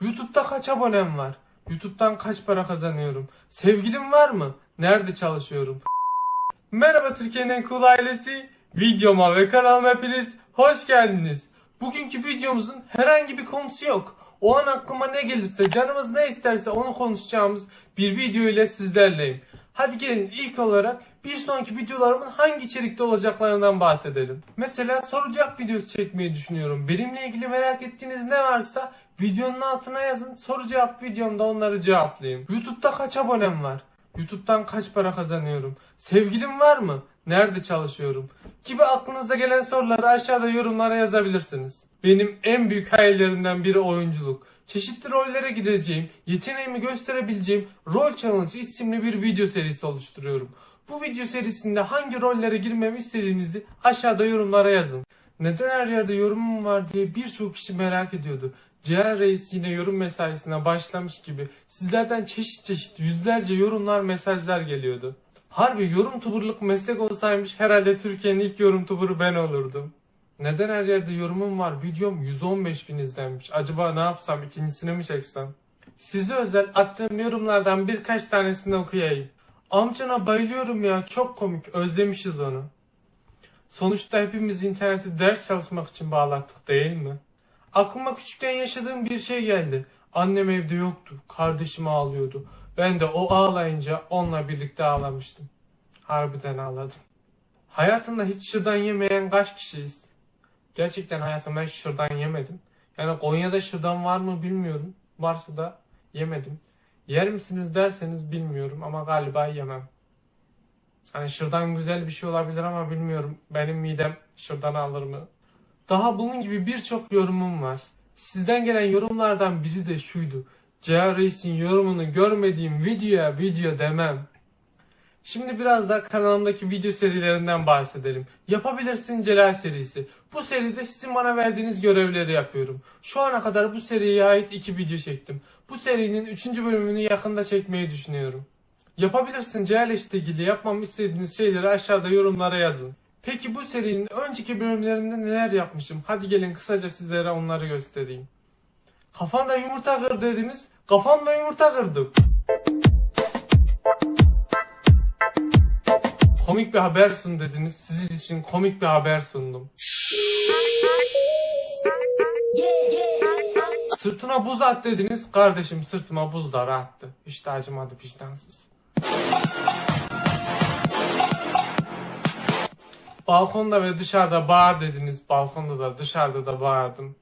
YouTube'da kaç abonem var? YouTube'dan kaç para kazanıyorum? Sevgilim var mı? Nerede çalışıyorum? Merhaba Türkiye'nin en cool ailesi. Videoma ve kanalıma hepiniz hoş geldiniz. Bugünkü videomuzun herhangi bir konusu yok. O an aklıma ne gelirse, canımız ne isterse onu konuşacağımız bir video ile sizlerleyim. Hadi gelin ilk olarak bir sonraki videolarımın hangi içerikte olacaklarından bahsedelim. Mesela soru cevap videosu çekmeyi düşünüyorum. Benimle ilgili merak ettiğiniz ne varsa videonun altına yazın. Soru cevap videomda onları cevaplayayım. YouTube'da kaç abonem var? YouTube'dan kaç para kazanıyorum? Sevgilim var mı? Nerede çalışıyorum? Gibi aklınıza gelen soruları aşağıda yorumlara yazabilirsiniz. Benim en büyük hayallerimden biri oyunculuk. Çeşitli rollere gireceğim, yeteneğimi gösterebileceğim Rol Challenge isimli bir video serisi oluşturuyorum. Bu video serisinde hangi rollere girmemi istediğinizi aşağıda yorumlara yazın. Neden her yerde yorumum var diye birçok kişi merak ediyordu. CR Reis yine yorum mesaisine başlamış gibi sizlerden çeşit çeşit yüzlerce yorumlar mesajlar geliyordu. Harbi yorum tuburluk meslek olsaymış herhalde Türkiye'nin ilk yorum tuburu ben olurdum. Neden her yerde yorumum var? Videom 115 bin izlenmiş. Acaba ne yapsam? ikincisini mi çeksem? Size özel attığım yorumlardan birkaç tanesini okuyayım. Amcana bayılıyorum ya. Çok komik. Özlemişiz onu. Sonuçta hepimiz interneti ders çalışmak için bağlattık değil mi? Aklıma küçükken yaşadığım bir şey geldi. Annem evde yoktu. Kardeşim ağlıyordu. Ben de o ağlayınca onunla birlikte ağlamıştım. Harbiden ağladım. Hayatında hiç şırdan yemeyen kaç kişiyiz? Gerçekten hayatımda hiç şırdan yemedim. Yani Konya'da şırdan var mı bilmiyorum. Varsa da yemedim. Yer misiniz derseniz bilmiyorum ama galiba yemem. Hani şırdan güzel bir şey olabilir ama bilmiyorum. Benim midem şırdan alır mı? Daha bunun gibi birçok yorumum var. Sizden gelen yorumlardan biri de şuydu. CR Reis'in yorumunu görmediğim videoya video demem. Şimdi biraz da kanalımdaki video serilerinden bahsedelim. Yapabilirsin Celal serisi. Bu seride sizin bana verdiğiniz görevleri yapıyorum. Şu ana kadar bu seriye ait iki video çektim. Bu serinin üçüncü bölümünü yakında çekmeyi düşünüyorum. Yapabilirsin ile ilgili yapmamı istediğiniz şeyleri aşağıda yorumlara yazın. Peki bu serinin önceki bölümlerinde neler yapmışım? Hadi gelin kısaca sizlere onları göstereyim. Kafanda yumurta kır dediniz. Kafamda yumurta kırdım. Komik bir haber sun dediniz. Sizin için komik bir haber sundum. Sırtına buz at dediniz. Kardeşim sırtıma buzları attı. Hiç de acımadı vicdansız. Balkonda ve dışarıda bağır dediniz. Balkonda da dışarıda da bağırdım.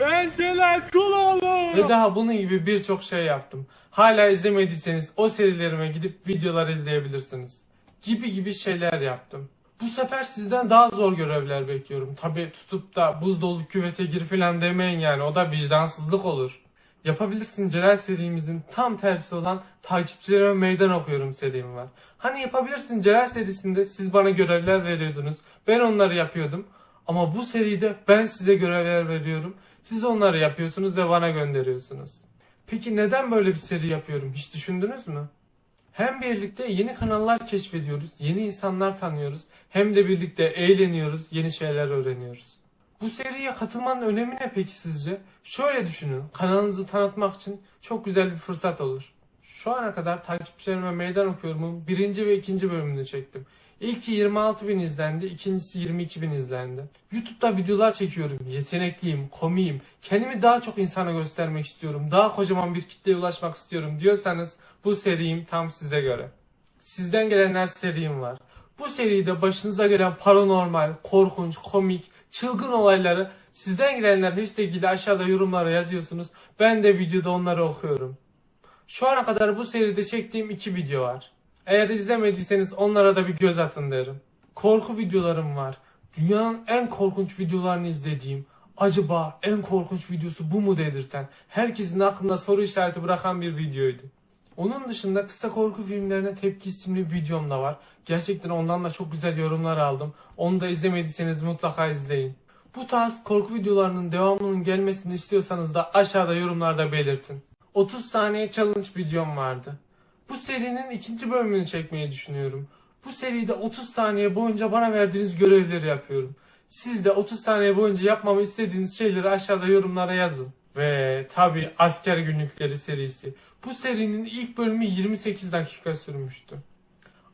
Ben Celal Kuloğlu. Ve daha bunun gibi birçok şey yaptım. Hala izlemediyseniz o serilerime gidip videolar izleyebilirsiniz. Gibi gibi şeyler yaptım. Bu sefer sizden daha zor görevler bekliyorum. Tabi tutup da buz dolu küvete gir filan demeyin yani o da vicdansızlık olur. Yapabilirsin Celal serimizin tam tersi olan takipçilerime meydan okuyorum serim var. Hani yapabilirsin Celal serisinde siz bana görevler veriyordunuz. Ben onları yapıyordum. Ama bu seride ben size görevler veriyorum. Siz onları yapıyorsunuz ve bana gönderiyorsunuz. Peki neden böyle bir seri yapıyorum hiç düşündünüz mü? Hem birlikte yeni kanallar keşfediyoruz, yeni insanlar tanıyoruz, hem de birlikte eğleniyoruz, yeni şeyler öğreniyoruz. Bu seriye katılmanın önemi ne peki sizce? Şöyle düşünün, kanalınızı tanıtmak için çok güzel bir fırsat olur. Şu ana kadar takipçilerime meydan okuyorumun birinci ve ikinci bölümünü çektim. İlki 26 bin izlendi, ikincisi 22 bin izlendi. YouTube'da videolar çekiyorum, yetenekliyim, komiyim, kendimi daha çok insana göstermek istiyorum, daha kocaman bir kitleye ulaşmak istiyorum diyorsanız bu serim tam size göre. Sizden gelenler serim var. Bu seride başınıza gelen paranormal, korkunç, komik, çılgın olayları sizden gelenler hashtag ilgili aşağıda yorumlara yazıyorsunuz. Ben de videoda onları okuyorum. Şu ana kadar bu seride çektiğim iki video var. Eğer izlemediyseniz onlara da bir göz atın derim. Korku videolarım var. Dünyanın en korkunç videolarını izlediğim, acaba en korkunç videosu bu mu dedirten, herkesin aklında soru işareti bırakan bir videoydu. Onun dışında kısa korku filmlerine tepki isimli bir videom da var. Gerçekten ondan da çok güzel yorumlar aldım. Onu da izlemediyseniz mutlaka izleyin. Bu tarz korku videolarının devamının gelmesini istiyorsanız da aşağıda yorumlarda belirtin. 30 saniye challenge videom vardı. Bu serinin ikinci bölümünü çekmeyi düşünüyorum. Bu seride 30 saniye boyunca bana verdiğiniz görevleri yapıyorum. Siz de 30 saniye boyunca yapmamı istediğiniz şeyleri aşağıda yorumlara yazın. Ve tabi Asker Günlükleri serisi. Bu serinin ilk bölümü 28 dakika sürmüştü.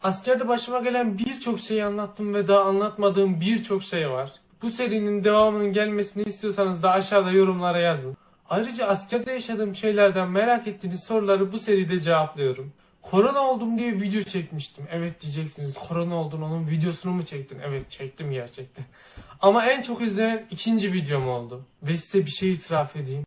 Askerde başıma gelen birçok şeyi anlattım ve daha anlatmadığım birçok şey var. Bu serinin devamının gelmesini istiyorsanız da aşağıda yorumlara yazın. Ayrıca askerde yaşadığım şeylerden merak ettiğiniz soruları bu seride cevaplıyorum. Korona oldum diye video çekmiştim. Evet diyeceksiniz korona oldun onun videosunu mu çektin? Evet çektim gerçekten. Ama en çok izlenen ikinci videom oldu. Ve size bir şey itiraf edeyim.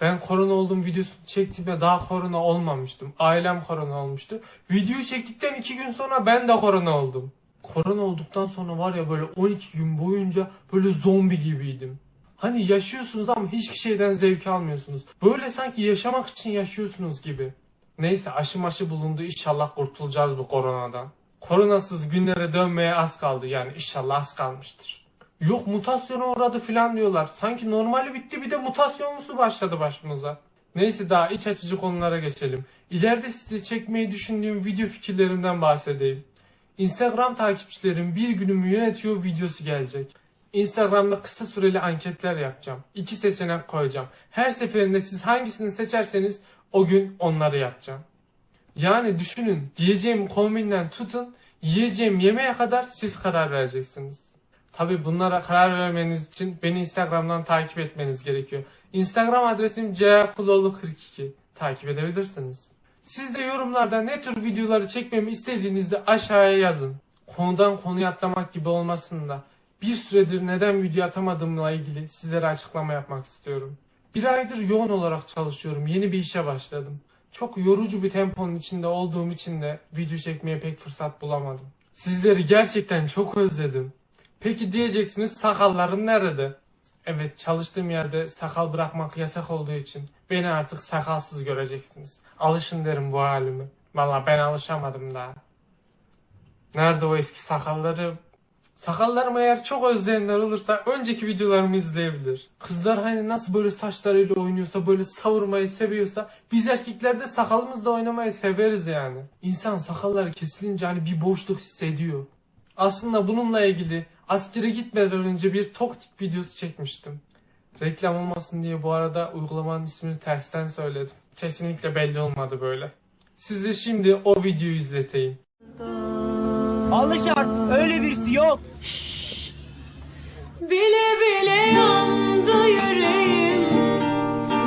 Ben korona olduğum videosunu çektiğimde daha korona olmamıştım. Ailem korona olmuştu. Videoyu çektikten iki gün sonra ben de korona oldum. Korona olduktan sonra var ya böyle 12 gün boyunca böyle zombi gibiydim. Hani yaşıyorsunuz ama hiçbir şeyden zevk almıyorsunuz. Böyle sanki yaşamak için yaşıyorsunuz gibi. Neyse aşı maşı bulundu inşallah kurtulacağız bu koronadan. Koronasız günlere dönmeye az kaldı yani inşallah az kalmıştır. Yok mutasyona uğradı filan diyorlar. Sanki normali bitti bir de mutasyonlusu başladı başımıza. Neyse daha iç açıcı konulara geçelim. İleride size çekmeyi düşündüğüm video fikirlerimden bahsedeyim. Instagram takipçilerim bir günümü yönetiyor videosu gelecek. Instagram'da kısa süreli anketler yapacağım. İki seçenek koyacağım. Her seferinde siz hangisini seçerseniz o gün onları yapacağım. Yani düşünün giyeceğim kombinden tutun yiyeceğim yemeğe kadar siz karar vereceksiniz. Tabi bunlara karar vermeniz için beni Instagram'dan takip etmeniz gerekiyor. Instagram adresim ceyakuloğlu42 takip edebilirsiniz. Siz de yorumlarda ne tür videoları çekmemi istediğinizi aşağıya yazın. Konudan konuya atlamak gibi olmasın da bir süredir neden video atamadığımla ilgili sizlere açıklama yapmak istiyorum. Bir aydır yoğun olarak çalışıyorum. Yeni bir işe başladım. Çok yorucu bir temponun içinde olduğum için de video çekmeye pek fırsat bulamadım. Sizleri gerçekten çok özledim. Peki diyeceksiniz sakalların nerede? Evet çalıştığım yerde sakal bırakmak yasak olduğu için beni artık sakalsız göreceksiniz. Alışın derim bu halime. Valla ben alışamadım daha. Nerede o eski sakallarım? Sakallarımı eğer çok özleyenler olursa önceki videolarımı izleyebilir. Kızlar hani nasıl böyle saçlarıyla oynuyorsa böyle savurmayı seviyorsa biz erkekler de sakalımızla oynamayı severiz yani. İnsan sakalları kesilince hani bir boşluk hissediyor. Aslında bununla ilgili askere gitmeden önce bir toktik videosu çekmiştim. Reklam olmasın diye bu arada uygulamanın ismini tersten söyledim. Kesinlikle belli olmadı böyle. Size şimdi o videoyu izleteyim. Alış artık öyle birisi yok. Bile bile yandı yüreğim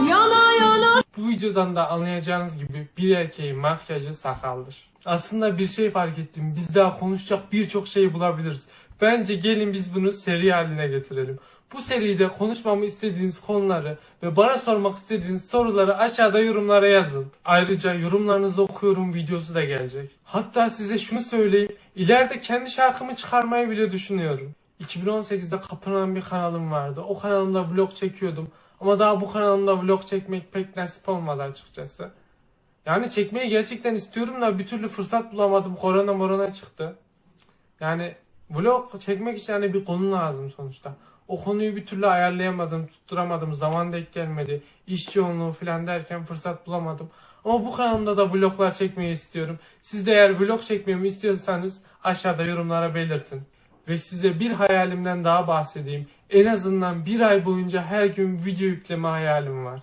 Yana yana Bu videodan da anlayacağınız gibi bir erkeğin makyajı sakaldır. Aslında bir şey fark ettim. Biz daha konuşacak birçok şey bulabiliriz. Bence gelin biz bunu seri haline getirelim. Bu seride konuşmamı istediğiniz konuları ve bana sormak istediğiniz soruları aşağıda yorumlara yazın. Ayrıca yorumlarınızı okuyorum videosu da gelecek. Hatta size şunu söyleyeyim. İleride kendi şarkımı çıkarmayı bile düşünüyorum. 2018'de kapanan bir kanalım vardı. O kanalımda vlog çekiyordum. Ama daha bu kanalımda vlog çekmek pek nasip olmadı açıkçası. Yani çekmeyi gerçekten istiyorum da bir türlü fırsat bulamadım. Korona morona çıktı. Yani vlog çekmek için hani bir konu lazım sonuçta. O konuyu bir türlü ayarlayamadım, tutturamadım, zaman denk gelmedi. İş yoğunluğu falan derken fırsat bulamadım. Ama bu kanalımda da vloglar çekmeyi istiyorum. Siz de eğer vlog çekmemi istiyorsanız aşağıda yorumlara belirtin. Ve size bir hayalimden daha bahsedeyim. En azından bir ay boyunca her gün video yükleme hayalim var.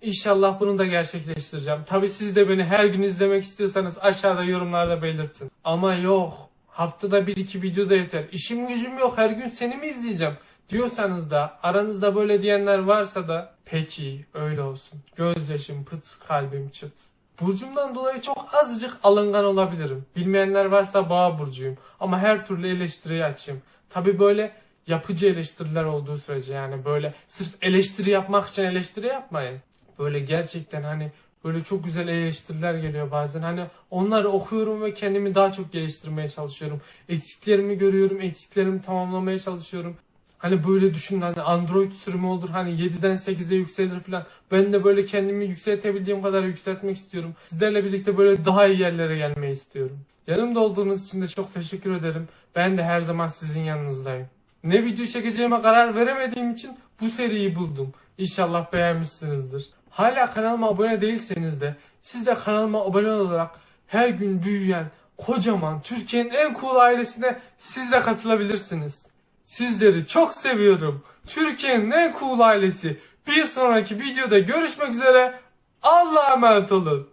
İnşallah bunu da gerçekleştireceğim. Tabi siz de beni her gün izlemek istiyorsanız aşağıda yorumlarda belirtin. Ama yok. Haftada bir iki video da yeter. İşim gücüm yok her gün seni mi izleyeceğim? Diyorsanız da aranızda böyle diyenler varsa da peki öyle olsun. Gözyaşım pıt kalbim çıt. Burcumdan dolayı çok azıcık alıngan olabilirim. Bilmeyenler varsa boğa burcuyum. Ama her türlü eleştiriye açayım. Tabi böyle yapıcı eleştiriler olduğu sürece yani böyle sırf eleştiri yapmak için eleştiri yapmayın. Böyle gerçekten hani böyle çok güzel eleştiriler geliyor bazen. Hani onları okuyorum ve kendimi daha çok geliştirmeye çalışıyorum. Eksiklerimi görüyorum, eksiklerimi tamamlamaya çalışıyorum. Hani böyle düşünün hani Android sürümü olur hani 7'den 8'e yükselir falan. Ben de böyle kendimi yükseltebildiğim kadar yükseltmek istiyorum. Sizlerle birlikte böyle daha iyi yerlere gelmeyi istiyorum. Yanımda olduğunuz için de çok teşekkür ederim. Ben de her zaman sizin yanınızdayım. Ne video çekeceğime karar veremediğim için bu seriyi buldum. İnşallah beğenmişsinizdir. Hala kanalıma abone değilseniz de siz de kanalıma abone olarak her gün büyüyen kocaman Türkiye'nin en cool ailesine siz de katılabilirsiniz. Sizleri çok seviyorum. Türkiye'nin en cool ailesi. Bir sonraki videoda görüşmek üzere. Allah'a emanet olun.